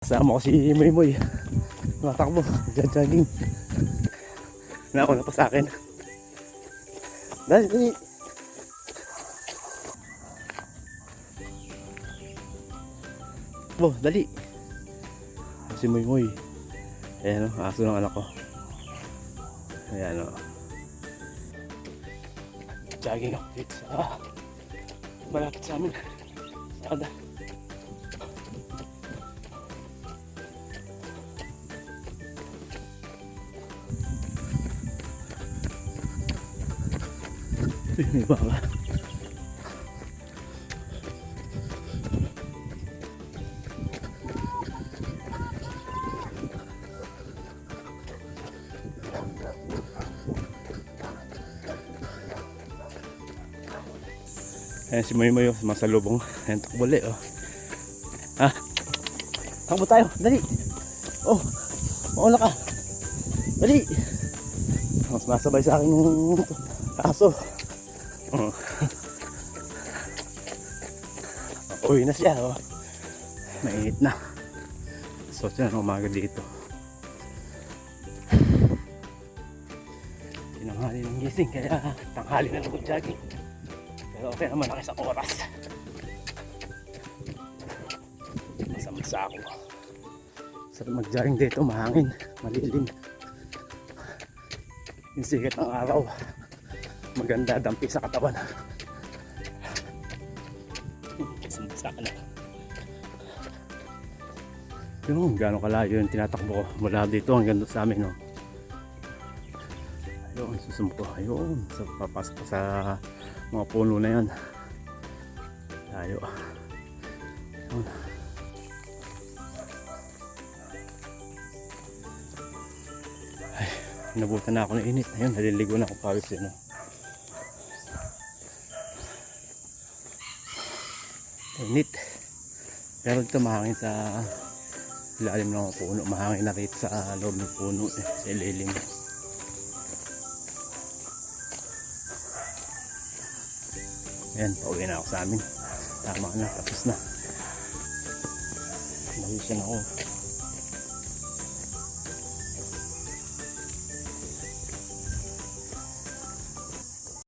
Kasama ko si Moy Moy. Tumatakbo, jogging. Nauna pa sa akin. Dali, dali. Bo, dali. Si Moy Moy. Ayan o, aso ng anak ko. Ayan o. Jogging update sa malapit sa amin. Sada. Uy, may baka. Ayan si Moy Moy, oh, masalubong. Ayan, takbo ulit, oh. Ha? Takbo tayo, dali. Oh, mauna ka. Dali. Mas masabay sa akin yung aso. Oh. Uwi na siya, oh. Mainit na. So, siya ng umaga dito. Tinanghali ng gising, kaya tanghali na lugod jogging. Pero okay naman ako sa oras. Masa-masa ako. Sarap mag-jogging dito, mahangin, malilim. Yung sigat ng araw, maganda dampi sa katawan. Masa-masa ka na. Yung gano'ng kalayo yung tinatakbo ko mula dito hanggang doon sa amin. No? Ayun, susum ko. Ayun, sa papasok sa mga puno na yan. Tayo. Ayun. Ay, nabutan na ako ng init. Ayun, naliligo na ako pawis yun. No? Init. Pero dito mahangin sa ilalim ng puno. Mahangin na rito sa loob ng puno. Sa ilalim. Ayan, pauwi na ako sa amin. Tama na, tapos na. Nawisan ako.